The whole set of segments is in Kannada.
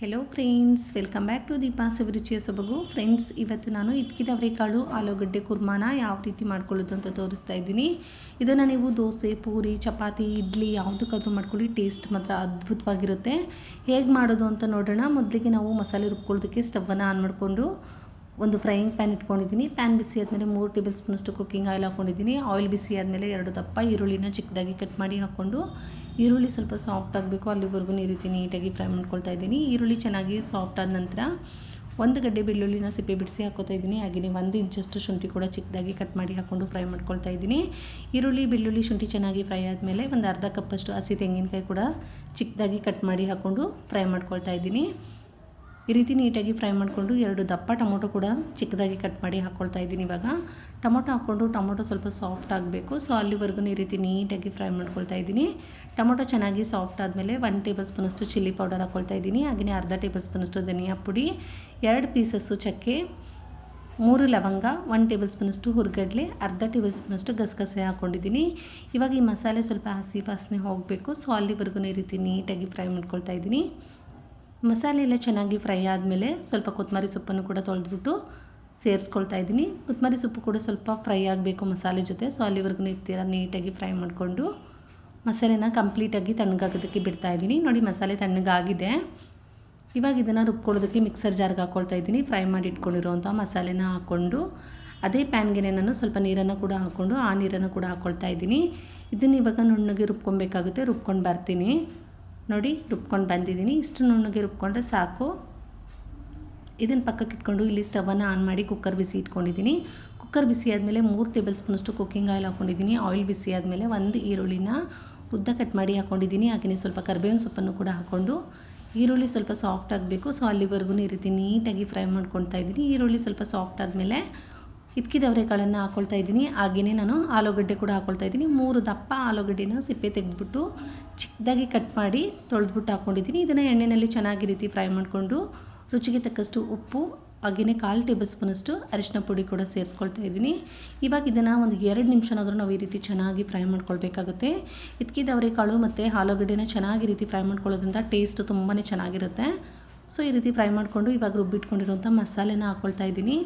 Hello friends welcome back to Deepa ರುಚಿಯ ಸೊಬಗು ಫ್ರೆಂಡ್ಸ್ ಇವತ್ತು ನಾನು ಇದ್ಕಿದ ಅವರೆಕಾಳು, ಆಲೂಗಡ್ಡೆ, ಕುರ್ಮಾನ ಯಾವ ರೀತಿ ಮಾಡ್ಕೊಳ್ಳೋದು ಅಂತ ತೋರಿಸ್ತಾ ಇದ್ದೀನಿ. ಇದನ್ನು ನೀವು ದೋಸೆ, ಪೂರಿ, ಚಪಾತಿ, ಇಡ್ಲಿ ಯಾವುದಕ್ಕಾದರೂ ಮಾಡ್ಕೊಳ್ಳಿ. ಟೇಸ್ಟ್ ಮಾತ್ರ ಅದ್ಭುತವಾಗಿರುತ್ತೆ. ಹೇಗೆ ಮಾಡೋದು ಅಂತ ನೋಡೋಣ. ಮೊದಲಿಗೆ ನಾವು ಮಸಾಲೆ ರುಬ್ಕೊಳ್ಳೋದಕ್ಕೆ ಸ್ಟವನ್ನು ಆನ್ ಮಾಡಿಕೊಂಡು ಒಂದು ಫ್ರೈಯಿಂಗ್ ಪ್ಯಾನ್ ಇಟ್ಕೊಂಡಿದ್ದೀನಿ. ಪ್ಯಾನ್ ಬಿಸಿ ಆದಮೇಲೆ ಮೂರು ಟೇಬಲ್ ಸ್ಪೂನಷ್ಟು ಕುಕ್ಕಿಂಗ್ ಆಯಿಲ್ ಹಾಕ್ಕೊಂಡಿದ್ದೀನಿ ಆಯಿಲ್ ಬಿಸಿ ಆದಮೇಲೆ ಎರಡು ದಪ್ಪ ಈರುಳ್ಳಿನ ಚಿಕ್ಕದಾಗಿ ಕಟ್ ಮಾಡಿ ಹಾಕ್ಕೊಂಡು ಈರುಳ್ಳಿ ಸ್ವಲ್ಪ ಸಾಫ್ಟ್ ಆಗಬೇಕು. ಅಲ್ಲಿವರೆಗೂ ಈ ರೀತಿ ನೀಟಾಗಿ ಫ್ರೈ ಮಾಡ್ಕೊಳ್ತಾ ಇದ್ದೀನಿ. ಈರುಳ್ಳಿ ಚೆನ್ನಾಗಿ ಸಾಫ್ಟ್ ಆದ ನಂತರ ಒಂದು ಗಡ್ಡೆ ಬೆಳ್ಳುಳ್ಳಿನ ಸಿಪ್ಪೆ ಬಿಡಿಸಿ ಹಾಕೋತಾ ಇದ್ದೀನಿ. ಹಾಗೆಯೇ ಒಂದು ಇಂಚಷ್ಟು ಶುಂಠಿ ಕೂಡ ಚಿಕ್ಕದಾಗಿ ಕಟ್ ಮಾಡಿ ಹಾಕ್ಕೊಂಡು ಫ್ರೈ ಮಾಡ್ಕೊಳ್ತಾ ಇದ್ದೀನಿ. ಈರುಳ್ಳಿ, ಬೆಳ್ಳುಳ್ಳಿ, ಶುಂಠಿ ಚೆನ್ನಾಗಿ ಫ್ರೈ ಆದಮೇಲೆ ಒಂದು ಅರ್ಧ ಕಪ್ಪಷ್ಟು ಹಸಿ ತೆಂಗಿನಕಾಯಿ ಕೂಡ ಚಿಕ್ಕದಾಗಿ ಕಟ್ ಮಾಡಿ ಹಾಕ್ಕೊಂಡು ಫ್ರೈ ಮಾಡ್ಕೊಳ್ತಾ ಇದ್ದೀನಿ. ಈ ರೀತಿ ನೀಟಾಗಿ ಫ್ರೈ ಮಾಡಿಕೊಂಡು ಎರಡು ದಪ್ಪ ಟೊಮೊಟೊ ಕೂಡ ಚಿಕ್ಕದಾಗಿ ಕಟ್ ಮಾಡಿ ಹಾಕ್ಕೊಳ್ತಾ ಇದ್ದೀನಿ ಇವಾಗ. ಟೊಮೊಟೊ ಹಾಕ್ಕೊಂಡು ಟೊಮೊಟೊ ಸ್ವಲ್ಪ ಸಾಫ್ಟ್ ಆಗಬೇಕು. ಸೊ ಅಲ್ಲಿವರೆಗೂ ಈ ರೀತಿ ನೀಟಾಗಿ ಫ್ರೈ ಮಾಡ್ಕೊಳ್ತಾ ಇದ್ದೀನಿ. ಟೊಮೊಟೊ ಚೆನ್ನಾಗಿ ಸಾಫ್ಟ್ ಆದಮೇಲೆ ಒನ್ ಟೇಬಲ್ ಸ್ಪೂನಷ್ಟು ಚಿಲ್ಲಿ ಪೌಡರ್ ಹಾಕ್ಕೊಳ್ತಾ ಇದ್ದೀನಿ. ಹಾಗೆಯೇ ಅರ್ಧ ಟೇಬಲ್ ಸ್ಪೂನಷ್ಟು ಧನಿಯಾ ಪುಡಿ, ಎರಡು ಪೀಸಸ್ಸು ಚಕ್ಕೆ, ಮೂರು ಲವಂಗ ಒನ್ ಟೇಬಲ್ ಸ್ಪೂನಷ್ಟು ಹುರ್ಗಡ್ಲೆ, ಅರ್ಧ ಟೇಬಲ್ ಸ್ಪೂನಷ್ಟು ಗಸಗಸೆ ಹಾಕ್ಕೊಂಡಿದ್ದೀನಿ ಇವಾಗ ಈ ಮಸಾಲೆ ಸ್ವಲ್ಪ ಹಸಿ ವಾಸನೆ ಹೋಗಬೇಕು. ಸೊ ಅಲ್ಲಿವರೆಗೂ ಈ ರೀತಿ ನೀಟಾಗಿ ಫ್ರೈ ಮಾಡ್ಕೊಳ್ತಾ ಇದ್ದೀನಿ. ಮಸಾಲೆ ಎಲ್ಲ ಚೆನ್ನಾಗಿ ಫ್ರೈ ಆದಮೇಲೆ ಸ್ವಲ್ಪ ಕೊತ್ತಂಬರಿ ಸೊಪ್ಪನ್ನು ಕೂಡ ತೊಳೆದ್ಬಿಟ್ಟು ಸೇರಿಸ್ಕೊಳ್ತಾ ಇದ್ದೀನಿ. ಕೊತ್ತಂಬರಿ ಸೊಪ್ಪು ಕೂಡ ಸ್ವಲ್ಪ ಫ್ರೈ ಆಗಬೇಕು ಮಸಾಲೆ ಜೊತೆ. ಸೊ ಅಲ್ಲಿವರೆಗೂ ಇರ್ತೀರ ನೀಟಾಗಿ ಫ್ರೈ ಮಾಡಿಕೊಂಡು ಮಸಾಲೆನ ಕಂಪ್ಲೀಟಾಗಿ ತಣ್ಣಗಾಗೋದಕ್ಕೆ ಬಿಡ್ತಾ ಇದ್ದೀನಿ. ನೋಡಿ, ಮಸಾಲೆ ತಣ್ಣಗಾಗಿದೆ. ಇವಾಗ ಇದನ್ನು ರುಬ್ಕೊಳ್ಳೋದಕ್ಕೆ ಮಿಕ್ಸರ್ ಜಾರ್ಗೆ ಹಾಕ್ಕೊಳ್ತಾ ಇದ್ದೀನಿ. ಫ್ರೈ ಮಾಡಿ ಇಟ್ಕೊಂಡಿರುವಂಥ ಮಸಾಲೆನ ಹಾಕ್ಕೊಂಡು, ಅದೇ ಪ್ಯಾನ್ಗೆ ನಾನು ಸ್ವಲ್ಪ ನೀರನ್ನು ಕೂಡ ಹಾಕ್ಕೊಂಡು, ಆ ನೀರನ್ನು ಕೂಡ ಹಾಕ್ಕೊಳ್ತಾ ಇದ್ದೀನಿ. ಇದನ್ನು ಇವಾಗ ನುಣ್ಣಗೆ ರುಬ್ಕೊಬೇಕಾಗುತ್ತೆ ರುಬ್ಕೊಂಡು ಬರ್ತೀನಿ. ನೋಡಿ, ರುಬ್ಕೊಂಡು ಬಂದಿದ್ದೀನಿ. ಇಷ್ಟು ನುಣ್ಣಗೆ ರುಬ್ಕೊಂಡ್ರೆ ಸಾಕು. ಇದನ್ನು ಪಕ್ಕಕ್ಕೆ ಇಟ್ಕೊಂಡು ಇಲ್ಲಿ ಸ್ಟವನ್ನು ಆನ್ ಮಾಡಿ ಕುಕ್ಕರ್ ಬಿಸಿ ಇಟ್ಕೊಂಡಿದ್ದೀನಿ. ಕುಕ್ಕರ್ ಬಿಸಿ ಆದಮೇಲೆ ಮೂರು ಟೇಬಲ್ ಸ್ಪೂನಷ್ಟು ಕುಕ್ಕಿಂಗ್ ಆಯಿಲ್ ಹಾಕ್ಕೊಂಡಿದ್ದೀನಿ ಆಯಿಲ್ ಬಿಸಿ ಆದಮೇಲೆ ಒಂದು ಈರುಳ್ಳಿನ ಉದ್ದ ಕಟ್ ಮಾಡಿ ಹಾಕ್ಕೊಂಡಿದ್ದೀನಿ ಹಾಗೆಯೇ ಸ್ವಲ್ಪ ಕರಿಬೇವಿನ ಸೊಪ್ಪನ್ನು ಕೂಡ ಹಾಕ್ಕೊಂಡು. ಈರುಳ್ಳಿ ಸ್ವಲ್ಪ ಸಾಫ್ಟ್ ಆಗಬೇಕು. ಸೊ ಅಲ್ಲಿವರೆಗೂ ಈ ನೀಟಾಗಿ ಫ್ರೈ ಮಾಡ್ಕೊಳ್ತಾ ಇದ್ದೀನಿ. ಈರುಳ್ಳಿ ಸ್ವಲ್ಪ ಸಾಫ್ಟ್ ಆದಮೇಲೆ ಅವರೆಕಾಳನ್ನು ಹಾಕ್ಕೊಳ್ತಾ ಇದ್ದೀನಿ. ಹಾಗೆಯೇ ನಾನು ಆಲೂಗಡ್ಡೆ ಕೂಡ ಹಾಕ್ಕೊಳ್ತಾ ಇದ್ದೀನಿ. ಮೂರು ದಪ್ಪ ಆಲೂಗಡ್ಡೆನ ಸಿಪ್ಪೆ ತೆಗೆದ್ಬಿಟ್ಟು ಚಿಕ್ಕದಾಗಿ ಕಟ್ ಮಾಡಿ ತೊಳೆದ್ಬಿಟ್ಟು ಹಾಕ್ಕೊಂಡಿದ್ದೀನಿ ಇದನ್ನು ಎಣ್ಣೆಯಲ್ಲಿ ಚೆನ್ನಾಗಿ ರೀತಿ ಫ್ರೈ ಮಾಡಿಕೊಂಡು ರುಚಿಗೆ ತಕ್ಕಷ್ಟು ಉಪ್ಪು ಹಾಗೆಯೇ ಕಾಲು ಟೇಬಲ್ ಸ್ಪೂನಷ್ಟು ಅರಿಶಿನ ಪುಡಿ ಕೂಡ ಸೇರಿಸ್ಕೊಳ್ತಾ ಇದ್ದೀನಿ. ಇವಾಗ ಇದನ್ನು ಒಂದು ಎರಡು ನಿಮಿಷನಾದರೂ ನಾವು ಈ ರೀತಿ ಚೆನ್ನಾಗಿ ಫ್ರೈ ಮಾಡ್ಕೊಳ್ಬೇಕಾಗುತ್ತೆ. ಇದಕ್ಕಿದ ಅವರೆಕಾಳು ಮತ್ತು ಆಲೂಗಡ್ಡೆನ ಚೆನ್ನಾಗಿ ರೀತಿ ಫ್ರೈ ಮಾಡ್ಕೊಳ್ಳೋದ್ರಿಂದ ಟೇಸ್ಟ್ ತುಂಬಾ ಚೆನ್ನಾಗಿರುತ್ತೆ. ಸೊ, ಈ ರೀತಿ ಫ್ರೈ ಮಾಡಿಕೊಂಡು ಇವಾಗ ರುಬ್ಬಿಟ್ಕೊಂಡಿರುವಂಥ ಮಸಾಲೆನ ಹಾಕ್ಕೊಳ್ತಾ ಇದ್ದೀನಿ.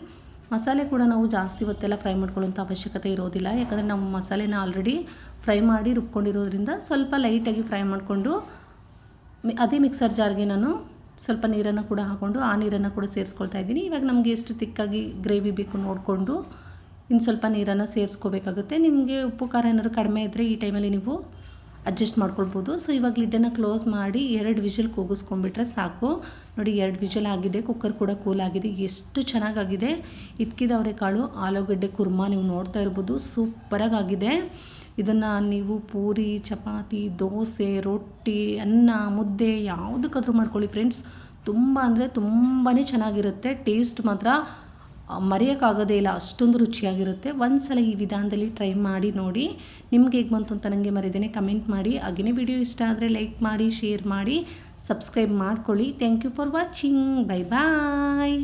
ಮಸಾಲೆ ಕೂಡ ನಾವು ಜಾಸ್ತಿ ಹೊತ್ತೆಲ್ಲ ಫ್ರೈ ಮಾಡ್ಕೊಳ್ಳೋಂಥ ಅವಶ್ಯಕತೆ ಇರೋದಿಲ್ಲ. ಯಾಕಂದರೆ ನಾವು ಮಸಾಲೆನ ಆಲ್ರೆಡಿ ಫ್ರೈ ಮಾಡಿ ರುಬ್ಕೊಂಡಿರೋದ್ರಿಂದ ಸ್ವಲ್ಪ ಲೈಟಾಗಿ ಫ್ರೈ ಮಾಡಿಕೊಂಡು ಅದೇ ಮಿಕ್ಸರ್ ಜಾರ್ಗೆ ನಾನು ಸ್ವಲ್ಪ ನೀರನ್ನು ಕೂಡ ಹಾಕ್ಕೊಂಡು ಆ ನೀರನ್ನು ಕೂಡ ಸೇರಿಸ್ಕೊಳ್ತಾ ಇದ್ದೀನಿ. ಇವಾಗ ನಮಗೆ ಎಷ್ಟು ತಿಕ್ಕಾಗಿ ಗ್ರೇವಿ ಬೇಕು ನೋಡಿಕೊಂಡು ಇನ್ನು ಸ್ವಲ್ಪ ನೀರನ್ನು ಸೇರಿಸ್ಕೋಬೇಕಾಗುತ್ತೆ. ನಿಮಗೆ ಉಪ್ಪು ಖಾರ ಏನಾದ್ರು ಕಡಿಮೆ ಇದ್ದರೆ ಈ ಟೈಮಲ್ಲಿ ನೀವು ಅಡ್ಜಸ್ಟ್ ಮಾಡ್ಕೊಳ್ಬೋದು. ಸೊ ಇವಾಗ ಲಿಡ್ಡನ್ನು ಕ್ಲೋಸ್ ಮಾಡಿ ಎರಡು ವಿಷಲ್ ಕೂಗಿಸ್ಕೊಂಡ್ಬಿಟ್ರೆ ಸಾಕು. ನೋಡಿ, ಎರಡು ವಿಷಲ್ ಆಗಿದೆ. ಕುಕ್ಕರ್ ಕೂಡ ಕೂಲ್ ಆಗಿದೆ. ಎಷ್ಟು ಚೆನ್ನಾಗಾಗಿದೆ. ಇದ್ಕಿದವರೆ ಕಾಳು ಆಲೂಗಡ್ಡೆ, ಕುರ್ಮಾ ನೀವು ನೋಡ್ತಾ ಇರ್ಬೋದು. ಸೂಪರಾಗಿ ಆಗಿದೆ ಇದನ್ನು ನೀವು ಪೂರಿ, ಚಪಾತಿ, ದೋಸೆ, ರೊಟ್ಟಿ, ಅನ್ನ, ಮುದ್ದೆ ಯಾವುದಕ್ಕಾದರೂ ಮಾಡ್ಕೊಳ್ಳಿ ಫ್ರೆಂಡ್ಸ್ ತುಂಬ ಅಂದರೆ ತುಂಬಾ ಚೆನ್ನಾಗಿರುತ್ತೆ. ಟೇಸ್ಟ್ ಮಾತ್ರ ಮರೆಯೋಕ್ಕಾಗೋದೇ ಇಲ್ಲ, ಅಷ್ಟೊಂದು ರುಚಿಯಾಗಿರುತ್ತೆ. ಒಂದು ಸಲ ಈ ವಿಧಾನದಲ್ಲಿ ಟ್ರೈ ಮಾಡಿ ನೋಡಿ. ನಿಮ್ಗೆ ಹೇಗೆ ಬಂತು ಅಂತ ನನಗೆ ಮರಿದೇನೆ ಕಮೆಂಟ್ ಮಾಡಿ. ಹಾಗೇ ವಿಡಿಯೋ ಇಷ್ಟ ಆದರೆ ಲೈಕ್ ಮಾಡಿ ಶೇರ್ ಮಾಡಿ ಸಬ್ಸ್ಕ್ರೈಬ್ ಮಾಡ್ಕೊಳ್ಳಿ. Thank you for watching bye bye